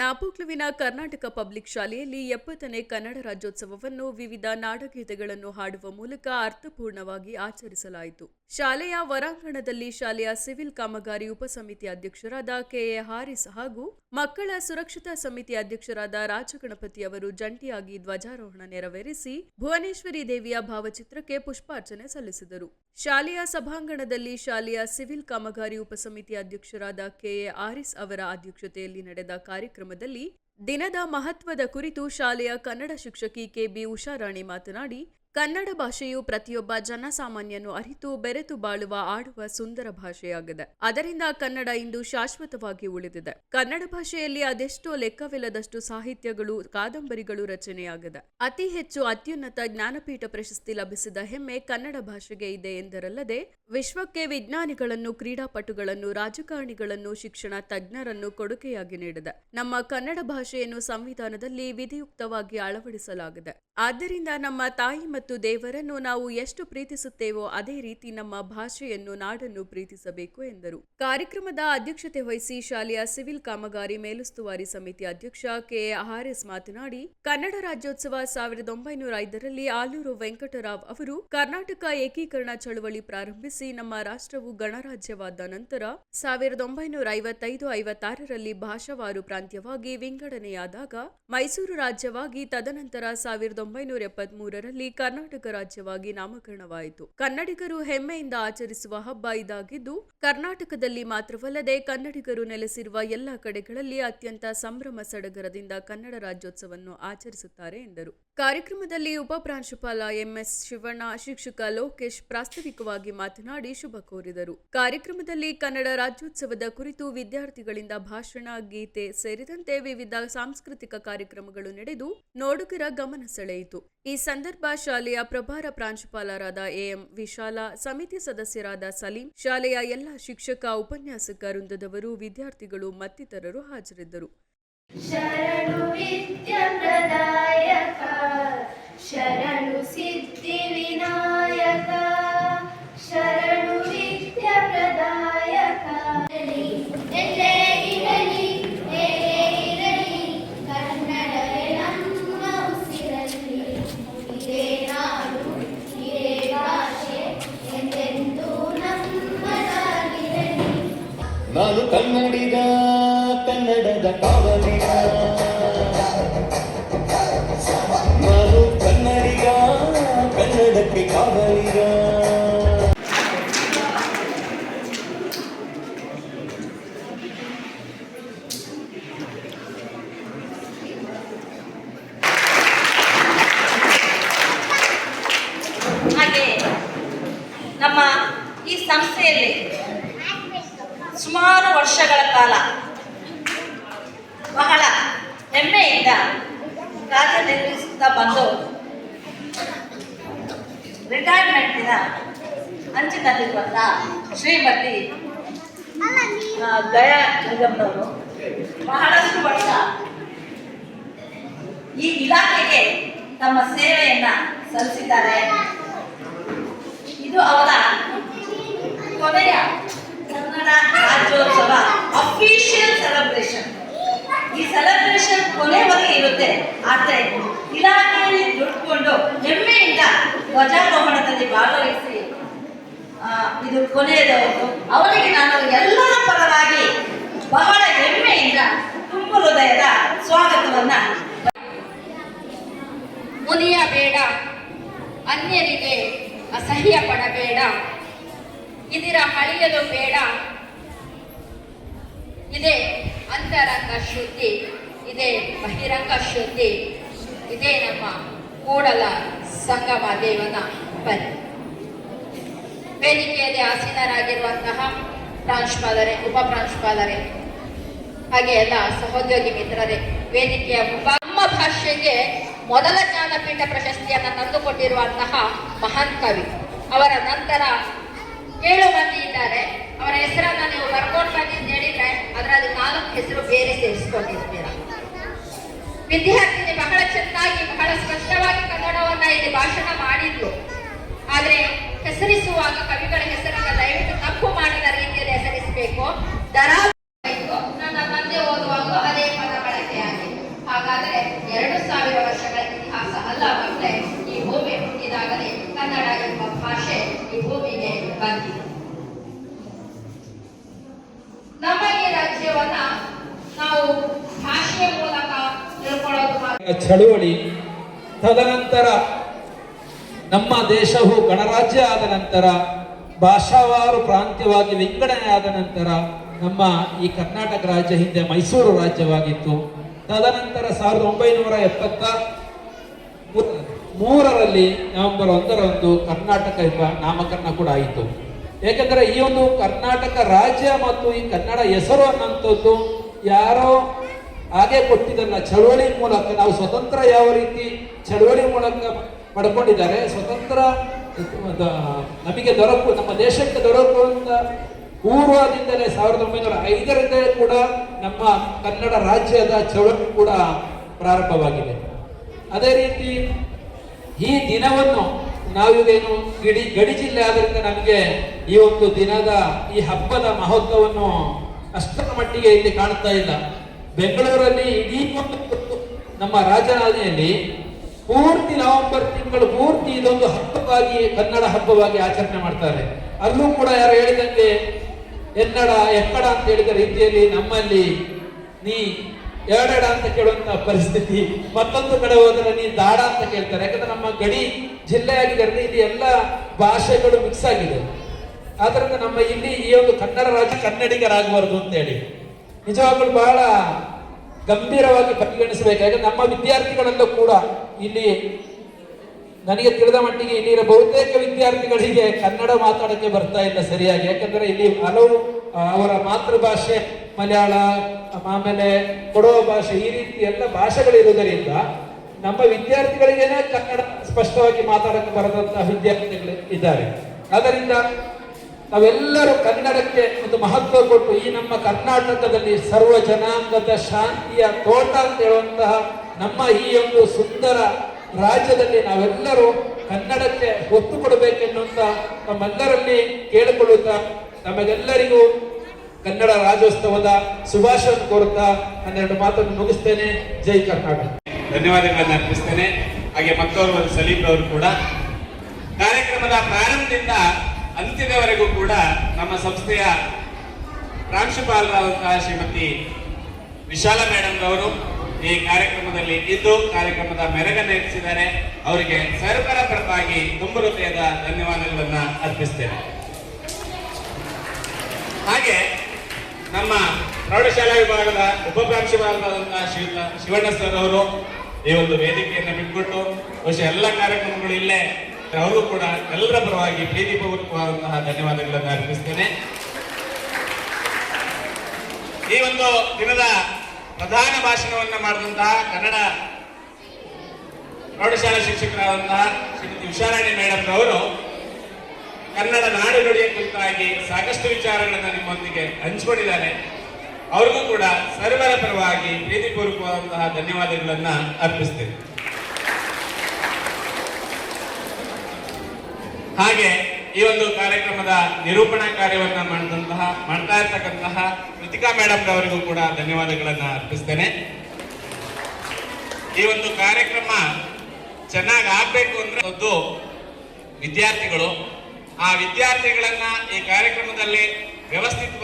ನಾಪೋಕ್ಲುವಿನ Karnataka public ಶಾಲೆಯಲ್ಲಿ ಎಪ್ಪತ್ತನೇ ಕನ್ನಡ ರಾಜ್ಯೋತ್ಸವವನ್ನು ವಿವಿಧ ನಾಡಗೀತೆಗಳನ್ನು ಹಾಡುವ ಮೂಲಕ ಅರ್ಥಪೂರ್ಣವಾಗಿ ಆಚರಿಸಲಾಯಿತು. ಶಾಲೆಯ ವರಾಂಗಣದಲ್ಲಿ ಶಾಲೆಯ ಸಿವಿಲ್ ಕಾಮಗಾರಿ ಉಪಸಮಿತಿ ಅಧ್ಯಕ್ಷರಾದ ಕೆಎ ಹಾರಿಸ್ ಹಾಗೂ ಮಕ್ಕಳ ಸುರಕ್ಷತಾ ಸಮಿತಿ ಅಧ್ಯಕ್ಷರಾದ ರಾಜಗಣಪತಿ ಅವರು ಜಂಟಿಯಾಗಿ ಧ್ವಜಾರೋಹಣ ನೆರವೇರಿಸಿ ಭುವನೇಶ್ವರಿ ದೇವಿಯ ಭಾವಚಿತ್ರಕ್ಕೆ ಪುಷ್ಪಾರ್ಚನೆ ಸಲ್ಲಿಸಿದರು. ಶಾಲೆಯ ಸಭಾಂಗಣದಲ್ಲಿ ಶಾಲೆಯ ಸಿವಿಲ್ ಕಾಮಗಾರಿ ಉಪಸಮಿತಿ ಅಧ್ಯಕ್ಷರಾದ ಕೆಎ ಆರಿಸ್ ಅವರ ಅಧ್ಯಕ್ಷತೆಯಲ್ಲಿ ನಡೆದ ಕಾರ್ಯಕ್ರಮದಲ್ಲಿ ದಿನದ ಮಹತ್ವದ ಕುರಿತು ಶಾಲೆಯ ಕನ್ನಡ ಶಿಕ್ಷಕಿ ಕೆಬಿ ಉಷಾರಾಣಿ ಮಾತನಾಡಿ ಕನ್ನಡ ಭಾಷೆಯು ಪ್ರತಿಯೊಬ್ಬ ಜನಸಾಮಾನ್ಯನು ಅರಿತು ಬೆರೆತು ಬಾಳುವ ಆಡುವ ಸುಂದರ ಭಾಷೆಯಾಗಿದೆ. ಅದರಿಂದ ಕನ್ನಡ ಇಂದು ಶಾಶ್ವತವಾಗಿ ಉಳಿದಿದೆ. ಕನ್ನಡ ಭಾಷೆಯಲ್ಲಿ ಅದೆಷ್ಟೋ ಲೆಕ್ಕವಿಲ್ಲದಷ್ಟು ಸಾಹಿತ್ಯಗಳು, ಕಾದಂಬರಿಗಳು ರಚನೆಯಾಗಿದೆ. ಅತಿ ಹೆಚ್ಚು ಅತ್ಯುನ್ನತ ಜ್ಞಾನಪೀಠ ಪ್ರಶಸ್ತಿ ಲಭಿಸಿದ ಹೆಮ್ಮೆ ಕನ್ನಡ ಭಾಷೆಗೆ ಇದೆ ಎಂದರಲ್ಲದೆ, ವಿಶ್ವಕ್ಕೆ ವಿಜ್ಞಾನಿಗಳನ್ನು, ಕ್ರೀಡಾಪಟುಗಳನ್ನು, ರಾಜಕಾರಣಿಗಳನ್ನು, ಶಿಕ್ಷಣ ತಜ್ಞರನ್ನು ಕೊಡುಗೆಯಾಗಿ ನೀಡಿದೆ. ನಮ್ಮ ಕನ್ನಡ ಭಾಷೆಯನ್ನು ಸಂವಿಧಾನದಲ್ಲಿ ವಿಧಿಯುಕ್ತವಾಗಿ ಅಳವಡಿಸಲಾಗಿದೆ. ಆದ್ದರಿಂದ ನಮ್ಮ ತಾಯಿ ಮತ್ತು ದೇವರನ್ನು ನಾವು ಎಷ್ಟು ಪ್ರೀತಿಸುತ್ತೇವೋ ಅದೇ ರೀತಿ ನಮ್ಮ ಭಾಷೆಯನ್ನು ನಾಡನ್ನು ಪ್ರೀತಿಸಬೇಕು ಎಂದರು. ಕಾರ್ಯಕ್ರಮದ ಅಧ್ಯಕ್ಷತೆ ವಹಿಸಿ ಶಾಲೆಯ ಸಿವಿಲ್ ಕಾಮಗಾರಿ ಮೇಲುಸ್ತುವಾರಿ ಸಮಿತಿ ಅಧ್ಯಕ್ಷ ಕೆ ಆರ್ಎಸ್ ಮಾತನಾಡಿ, ಕನ್ನಡ ರಾಜ್ಯೋತ್ಸವ ಸಾವಿರದ ಒಂಬೈನೂರ ಐದರಲ್ಲಿ ಆಲೂರು ವೆಂಕಟರಾವ್ ಅವರು ಕರ್ನಾಟಕ ಏಕೀಕರಣ ಚಳವಳಿ ಪ್ರಾರಂಭಿಸಿ ನಮ್ಮ ರಾಷ್ಟ್ರವು ಗಣರಾಜ್ಯವಾದ ನಂತರ ಸಾವಿರದ ಒಂಬೈನೂರ ಐವತ್ತೈದು ಐವತ್ತಾರರಲ್ಲಿ ಭಾಷಾವಾರು ಪ್ರಾಂತ್ಯವಾಗಿ ವಿಂಗಡಣೆಯಾದಾಗ ಮೈಸೂರು ರಾಜ್ಯವಾಗಿ ತದನಂತರ ಸಾವಿರದ ಒಂಬೈನೂರ ಎಪ್ಪತ್ಮೂರರಲ್ಲಿ ಕರ್ನಾಟಕ ರಾಜ್ಯವಾಗಿ ನಾಮಕರಣವಾಯಿತು. ಕನ್ನಡಿಗರು ಹೆಮ್ಮೆಯಿಂದ ಆಚರಿಸುವ ಹಬ್ಬ ಇದಾಗಿದ್ದು, ಕರ್ನಾಟಕದಲ್ಲಿ ಮಾತ್ರವಲ್ಲದೆ ಕನ್ನಡಿಗರು ನೆಲೆಸಿರುವ ಎಲ್ಲ ಕಡೆಗಳಲ್ಲಿ ಅತ್ಯಂತ ಸಂಭ್ರಮ ಸಡಗರದಿಂದ ಕನ್ನಡ ರಾಜ್ಯೋತ್ಸವವನ್ನು ಆಚರಿಸುತ್ತಾರೆ ಎಂದರು. ಕಾರ್ಯಕ್ರಮದಲ್ಲಿ ಉಪ ಪ್ರಾಂಶುಪಾಲ ಎಂಎಸ್ ಶಿವಣ್ಣ, ಶಿಕ್ಷಕ ಲೋಕೇಶ್ ಪ್ರಾಸ್ತಾವಿಕವಾಗಿ ಮಾತನಾಡಿ ಶುಭ ಕೋರಿದರು. ಕಾರ್ಯಕ್ರಮದಲ್ಲಿ ಕನ್ನಡ ರಾಜ್ಯೋತ್ಸವದ ಕುರಿತು ವಿದ್ಯಾರ್ಥಿಗಳಿಂದ ಭಾಷಣ, ಗೀತೆ ಸೇರಿದಂತೆ ವಿವಿಧ ಸಾಂಸ್ಕೃತಿಕ ಕಾರ್ಯಕ್ರಮಗಳು ನಡೆದು ನೋಡುಗರ ಗಮನ ಸೆಳೆಯಿತು. ಈ ಸಂದರ್ಭ ಶಾಲೆಯ ಪ್ರಭಾರ ಪ್ರಾಂಶುಪಾಲರಾದ ಎಎಂ ವಿಶಾಲ, ಸಮಿತಿ ಸದಸ್ಯರಾದ ಸಲೀಂ, ಶಾಲೆಯ ಎಲ್ಲ ಶಿಕ್ಷಕ, ಉಪನ್ಯಾಸಕ, ವೃಂದದವರು, ವಿದ್ಯಾರ್ಥಿಗಳು ಮತ್ತಿತರರು ಹಾಜರಿದ್ದರು. శరణు విద్య ప్రదాయక శరణు సిద్ధి వినాయక శరణు ಸಂಸ್ಥೆಯಲ್ಲಿ ಸುಮಾರು ವರ್ಷಗಳ ಕಾಲ ಬಹಳ ಹೆಮ್ಮೆಯಿಂದ ಕಾರ್ಯನಿರ್ವಹಿಸುತ್ತಾ ಬಂದು ರಿಟೈರ್ಮೆಂಟಿನ ಅಂಚಿನಲ್ಲಿರುವಂಥ ಶ್ರೀಮತಿ ಗಯಾ ನಿಗಮ್ನವರು ಬಹಳಷ್ಟು ವರ್ಷ ಈ ಇಲಾಖೆಗೆ ತಮ್ಮ ಸೇವೆಯನ್ನ ಸಲ್ಲಿಸಿದ್ದಾರೆ. ಇದು ಅವರ ಕನ್ನಡ ರಾಜ್ಯೋತ್ಸವ ಅಫಿಷಿಯಲ್ ಸೆಲೆಬ್ರೇಷನ್ ಈ ಸೆಲೆಬ್ರೇಷನ್ ಕೊನೆವರೆಗೆ ಇರುತ್ತೆ. ಆದರೆ ಇಲಾಖೆಯಲ್ಲಿ ದುಡ್ಕೊಂಡು ಹೆಮ್ಮೆಯಿಂದ ಧ್ವಜಾರೋಹಣದಲ್ಲಿ ಭಾಗವಹಿಸಿ ಇದು ಕೊನೆಯದವರು ಅವರಿಗೆ ನಾನು ಎಲ್ಲರ ಪರವಾಗಿ ಬಹಳ ಹೆಮ್ಮೆಯಿಂದ ತುಂಬ ಹೃದಯದ ಸ್ವಾಗತವನ್ನ ಮುನಿಯಬೇಡ ಅನ್ಯರಿಗೆ ಅಸಹ್ಯ ಪಡಬೇಡ ಇದಿರ ಅಳಿಯಲು ಬೇಡ. ಇದೇ ಅಂತರಂಗ ಶುದ್ಧಿ, ಇದೇ ಬಹಿರಂಗ ಶುದ್ಧಿ, ಇದೇ ನಮ್ಮ ಕೂಡಲ ಸಂಗಮ ದೇವನ ಬಲಿ. ವೇದಿಕೆಯಲ್ಲಿ ಆಸೀನರಾಗಿರುವಂತಹ ಪ್ರಾಂಶುಪಾಲರೇ ಉಪ ಪ್ರಾಂಶುಪಾಲರೇ ಹಾಗೆ ಎಲ್ಲ ಸಹೋದ್ಯೋಗಿ ಮಿತ್ರರೇ, ವೇದಿಕೆಯ ನಮ್ಮ ಭಾಷೆಗೆ ಮೊದಲ ಜ್ಞಾನಪೀಠ ಪ್ರಶಸ್ತಿಯನ್ನು ತಂದುಕೊಟ್ಟಿರುವಂತಹ ಮಹಾನ್ ಕವಿ. ಅವರ ನಂತರ ಏಳು ಮಂದಿ ಇದ್ದಾರೆ. ಅವರ ಹೆಸರನ್ನ ನೀವು ಬರ್ಕೊಂಡು ಬಂದಿದ್ದು ಹೇಳಿದ್ರೆ ಅದರಲ್ಲಿ ನಾಲ್ಕು ಹೆಸರು ಬೇರೆ ಸೇರಿಸ್ಕೊಂಡಿರ್ತೀರ ವಿದ್ಯಾರ್ಥಿನಿ ಬಹಳ ಚೆನ್ನಾಗಿ, ಬಹಳ ಸ್ಪಷ್ಟವಾಗಿ ಕನ್ನಡವನ್ನ ಇಲ್ಲಿ ಭಾಷಣ ಮಾಡಿದ್ಲು. ಆದ್ರೆ ಹೆಸರಿಸುವಾಗ ಕವಿಗಳ ಹೆಸರನ್ನ ದಯವಿಟ್ಟು ತಪ್ಪು ಮಾಡದ ರೀತಿಯಲ್ಲಿ ಹೆಸರಿಸಬೇಕು. ದರ ನನ್ನ ತಂದೆ ಓದುವಾಗ ಅದೇ ಪದ ಬಳಕೆ ವಿಕಾಸ ಅಲ್ಲ ಬಂದ್ರೆ ಈ ಭೂಮಿ ಹುಟ್ಟಿದಾಗಲೇ ಕನ್ನಡ ಎಂಬ ಭಾಷೆ ಈ ಭೂಮಿಗೆ ಬಂದಿದೆ ನಮ್ಮ ಈ ರಾಜ್ಯವನ್ನ ನಾವು ಭಾಷೆಯ ಮೂಲಕ ತಿಳ್ಕೊಳ್ಳೋದು ಮಾತ್ರ ಚಳುವಳಿ. ತದನಂತರ ನಮ್ಮ ದೇಶವು ಗಣರಾಜ್ಯ ಆದ ನಂತರ, ಭಾಷಾವಾರು ಪ್ರಾಂತ್ಯವಾಗಿ ವಿಂಗಡಣೆ ಆದ ನಂತರ ನಮ್ಮ ಈ ಕರ್ನಾಟಕ ರಾಜ್ಯ ಹಿಂದೆ ಮೈಸೂರು ರಾಜ್ಯವಾಗಿತ್ತು. ತದನಂತರ ಸಾವಿರದ ಒಂಬೈನೂರ ಎಪ್ಪತ್ತ ಮೂರ- ಮೂರರಲ್ಲಿ ನವೆಂಬರ್ ಒಂದರಂದು ಕರ್ನಾಟಕ ಎಂಬ ನಾಮಕರಣ ಕೂಡ ಆಯಿತು. ಏಕೆಂದರೆ ಈ ಒಂದು ಕರ್ನಾಟಕ ರಾಜ್ಯ ಮತ್ತು ಈ ಕನ್ನಡ ಹೆಸರು ಅನ್ನೋಂಥದ್ದು ಯಾರೋ ಹಾಗೆ ಕೊಟ್ಟಿದ್ದನ್ನ ಚಳವಳಿ ಮೂಲಕ ನಾವು ಸ್ವತಂತ್ರ ಯಾವ ರೀತಿ ಚಳವಳಿ ಮೂಲಕ ಪಡ್ಕೊಂಡಿದ್ದಾರೆ, ಸ್ವತಂತ್ರ ನಮಗೆ ದೊರಕು, ನಮ್ಮ ದೇಶಕ್ಕೆ ದೊರಕುವಂತ ಪೂರ್ವದಿಂದಲೇ ಸಾವಿರದ ಒಂಬೈನೂರ ಐದರಿಂದಲೇ ಕೂಡ ನಮ್ಮ ಕನ್ನಡ ರಾಜ್ಯದ ಚಳವಳಿ ಕೂಡ ಪ್ರಾರಂಭವಾಗಿದೆ. ಅದೇ ರೀತಿ ಈ ದಿನವನ್ನು ನಾವಿವೇನು ಗಡಿ ಗಡಿ ಜಿಲ್ಲೆ ಆದ್ರಿಂದ ನಮಗೆ ಈ ಒಂದು ದಿನದ ಈ ಹಬ್ಬದ ಮಹತ್ವವನ್ನು ಅಷ್ಟರ ಮಟ್ಟಿಗೆ ಇಲ್ಲಿ ಕಾಣ್ತಾ ಇಲ್ಲ. ಬೆಂಗಳೂರಲ್ಲಿ ಇಡೀ ನಮ್ಮ ರಾಜಧಾನಿಯಲ್ಲಿ ಪೂರ್ತಿ ನವೆಂಬರ್ ತಿಂಗಳು ಪೂರ್ತಿ ಇದೊಂದು ಹಬ್ಬವಾಗಿ ಕನ್ನಡ ಹಬ್ಬವಾಗಿ ಆಚರಣೆ ಮಾಡ್ತಾರೆ. ಅಲ್ಲೂ ಕೂಡ ಯಾರು ಹೇಳಿದಂತೆ, ಎನ್ನಡ, ಎಕ್ಕಡ ಅಂತ ಹೇಳಿದ ರೀತಿಯಲ್ಲಿ ನಮ್ಮಲ್ಲಿ ನೀ ಎರಡೆಡ ಅಂತ ಕೇಳುವಂತ ಪರಿಸ್ಥಿತಿ, ಮತ್ತೊಂದು ಕಡೆ ಹೋದರೆ ನೀ ದಾಡ ಅಂತ ಕೇಳ್ತಾರೆ. ಯಾಕಂದ್ರೆ ನಮ್ಮ ಗಡಿ ಜಿಲ್ಲೆ ಆಗಿದೆ ಇಲ್ಲಿ ಎಲ್ಲ ಭಾಷೆಗಳು ಮಿಕ್ಸ್ ಆಗಿದೆ. ಆದ್ರಿಂದ ನಮ್ಮ ಇಲ್ಲಿ ಈ ಒಂದು ಕನ್ನಡ ರಾಜ್ಯ ಕನ್ನಡಿಗರಾಗಬಾರದು ಅಂತ ಹೇಳಿ. ನಿಜವಾಗ್ಲೂ ಬಹಳ ಗಂಭೀರವಾಗಿ ಪರಿಗಣಿಸಬೇಕು ನಮ್ಮ ವಿದ್ಯಾರ್ಥಿಗಳಲ್ಲೂ ಕೂಡ ಇಲ್ಲಿ ನನಗೆ ತಿಳಿದ ಮಟ್ಟಿಗೆ ಇಲ್ಲಿನ ಬಹುತೇಕ ವಿದ್ಯಾರ್ಥಿಗಳಿಗೆ ಕನ್ನಡ ಮಾತಾಡೋಕ್ಕೆ ಬರ್ತಾ ಇಲ್ಲ ಸರಿಯಾಗಿ. ಯಾಕಂದ್ರೆ ಇಲ್ಲಿ ಹಲವು ಅವರ ಮಾತೃಭಾಷೆ ಮಲಯಾಳ, ಆಮೇಲೆ ಕೊಡೋ ಭಾಷೆ ಈ ರೀತಿ ಎಲ್ಲ ಭಾಷೆಗಳಿರುವುದರಿಂದ ನಮ್ಮ ವಿದ್ಯಾರ್ಥಿಗಳಿಗೇನೆ ಕನ್ನಡ ಸ್ಪಷ್ಟವಾಗಿ ಮಾತಾಡಕ್ಕೆ ಬರದಂತಹ ವಿದ್ಯಾರ್ಥಿಗಳು ಇದ್ದಾರೆ. ಆದ್ದರಿಂದ ನಾವೆಲ್ಲರೂ ಕನ್ನಡಕ್ಕೆ ಒಂದು ಮಹತ್ವ ಕೊಟ್ಟು ಈ ನಮ್ಮ ಕರ್ನಾಟಕದಲ್ಲಿ ಸರ್ವ ಜನಾಂಗದ ಶಾಂತಿಯ ತೋಟ ಅಂತ ಹೇಳುವಂತಹ ನಮ್ಮ ಈ ಒಂದು ಸುಂದರ ರಾಜ್ಯದಲ್ಲಿ ನಾವೆಲ್ಲರೂ ಕನ್ನಡಕ್ಕೆ ಒತ್ತು ಕೊಡಬೇಕೆನ್ನುವಂತ ತಮ್ಮೆಲ್ಲರಲ್ಲಿ ಕೇಳಿಕೊಳ್ಳುತ್ತಾ ನಮಗೆಲ್ಲರಿಗೂ ಕನ್ನಡ ರಾಜ್ಯೋತ್ಸವದ ಶುಭಾಶಯ ಕೋರುತ್ತಾ ಹನ್ನೆರಡು ಮಾತನ್ನು ಮುಗಿಸ್ತೇನೆ. ಜೈ ಕರ್ನಾಟಕ. ಧನ್ಯವಾದಗಳನ್ನು ಅರ್ಪಿಸ್ತೇನೆ. ಹಾಗೆ ಮತ್ತೋರ್ವ ಸಲೀಂ ಅವರು ಕೂಡ. ಕಾರ್ಯಕ್ರಮದ ಪ್ರಾರಂಭದಿಂದ ಅಂತ್ಯದವರೆಗೂ ಕೂಡ ನಮ್ಮ ಸಂಸ್ಥೆಯ ಪ್ರಾಂಶುಪಾಲರಾದಂತಹ ಶ್ರೀಮತಿ ವಿಶಾಲ ಮೇಡಮ್ ಅವರು ಈ ಕಾರ್ಯಕ್ರಮದಲ್ಲಿ ಇದ್ದು ಕಾರ್ಯಕ್ರಮದ ಮೆರಗನ್ನು ಹೆಚ್ಚಿದ್ದಾರೆ ಅವರಿಗೆ ಸರ್ವರ ಪರವಾಗಿ ತುಂಬು ಹೃದಯದ ಧನ್ಯವಾದಗಳನ್ನ ಅರ್ಪಿಸ್ತೇನೆ. ಹಾಗೆ ನಮ್ಮ ಪ್ರೌಢಶಾಲಾ ವಿಭಾಗದ ಉಪಪ್ರಾಂಶುಪಾಲರಾದಂತಹ ಶಿವ ಶಿವಣ್ಣ ಸರ್ ಅವರು ಈ ಒಂದು ವೇದಿಕೆಯನ್ನು ಬಿಟ್ಕೊಟ್ಟು ಬಹುಶಃ ಎಲ್ಲ ಕಾರ್ಯಕ್ರಮಗಳು ಇಲ್ಲೇ ಅವರು ಕೂಡ ಎಲ್ಲರ ಪರವಾಗಿ ಪ್ರೀತಿಪೂರ್ವಕವಾದಂತಹ ಧನ್ಯವಾದಗಳನ್ನು ಅರ್ಪಿಸ್ತೇನೆ. ಈ ಒಂದು ದಿನದ ಪ್ರಧಾನ ಭಾಷಣವನ್ನು ಮಾಡಿದಂತಹ ಕನ್ನಡ ಪ್ರೌಢಶಾಲಾ ಶಿಕ್ಷಕರಾದಂತಹ ಶ್ರೀಮತಿ ಉಷಾರಾಣಿ ಮೇಡಮ್ ಅವರು ಕನ್ನಡ ನಾಡು ನುಡಿಯ ಕುರಿತಾಗಿ ಸಾಕಷ್ಟು ವಿಚಾರಗಳನ್ನು ನಿಮ್ಮೊಂದಿಗೆ ಹಂಚಿಕೊಂಡಿದ್ದಾರೆ ಅವ್ರಿಗೂ ಕೂಡ ಸರ್ವರ ಪರವಾಗಿ ಪ್ರೀತಿಪೂರ್ವಕವಾದಂತಹ ಧನ್ಯವಾದಗಳನ್ನು ಅರ್ಪಿಸ್ತೇನೆ. ಹಾಗೆ ಈ ಒಂದು ಕಾರ್ಯಕ್ರಮದ ನಿರೂಪಣಾ ಕಾರ್ಯವನ್ನ ಮಾಡಿದಂತಹ, ಮಾಡ್ತಾ ಇರ್ತಕ್ಕಂತಹ ಕೃತಿಕಾ ಮೇಡಮ್ ಅವರಿಗೂ ಕೂಡ ಧನ್ಯವಾದಗಳನ್ನ ಅರ್ಪಿಸ್ತೇನೆ. ಈ ಒಂದು ಕಾರ್ಯಕ್ರಮ ಚೆನ್ನಾಗಿ ಆಗ್ಬೇಕು ಅಂದ್ರೆ ಒಂದು ವಿದ್ಯಾರ್ಥಿಗಳು. ಆ ವಿದ್ಯಾರ್ಥಿಗಳನ್ನ ಈ ಕಾರ್ಯಕ್ರಮದಲ್ಲಿ ವ್ಯವಸ್ಥಿತವಾಗಿ